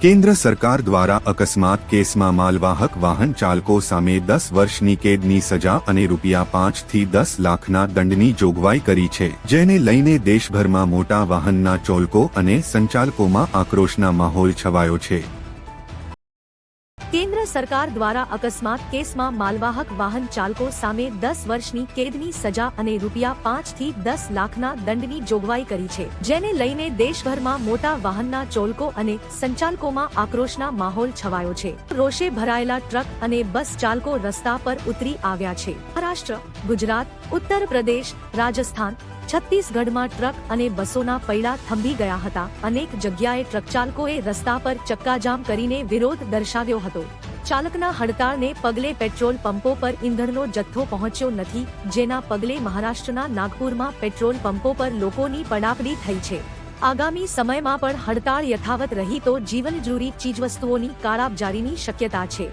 કેન્દ્ર સરકાર દ્વારા અકસ્માત કેસમાં માલવાહક વાહન ચાલકો સામે દસ વર્ષની કેદની સજા અને રૂપિયા પાંચથી દસ લાખના દંડની જોગવાઈ કરી છે. જેને લઈને દેશભરમાં મોટા વાહનના ચોલકો અને સંચાલકોમાં આક્રોશના માહોલ છવાયો છે. કેન્દ્ર સરકાર દ્વારા અકસ્માત કેસમાં માલવાહક વાહન ચાલકો સામે દસ વર્ષની કેદની સજા અને રૂપિયા પાંચથી દસ લાખના દંડની જોગવાઈ કરી છે, જેને લઈને દેશભરમાં મોટા વાહનના ચોલકો અને સંચાલકોમાં આક્રોશના માહોલ છવાયો છે. રોષે ભરાયેલા ટ્રક અને બસ ચાલકો રસ્તા પર ઉતરી આવ્યા છે. મહારાષ્ટ્ર, ગુજરાત, ઉત્તર પ્રદેશ, રાજસ્થાન છત્તીસગઢમાં ટ્રક અને બસોના પૈડા થંભી ગયા હતા. અનેક જગ્યાએ ટ્રક ચાલકોએ રસ્તા પર ચક્કાજામ કરીને વિરોધ દર્શાવ્યો હતો. ચાલકના હડતાળને પગલે પેટ્રોલ પંપો પર ઈંધણનો જથ્થો પહોંચ્યો નથી, જેના પગલે મહારાષ્ટ્રના નાગપુરમાં પેટ્રોલ પંપો પર લોકોની પડાપડી થઈ છે. આગામી સમયમાં પણ હડતાળ યથાવત રહી તો જીવનજરૂરી ચીજવસ્તુઓની કાળાબજારીની શક્યતા છે.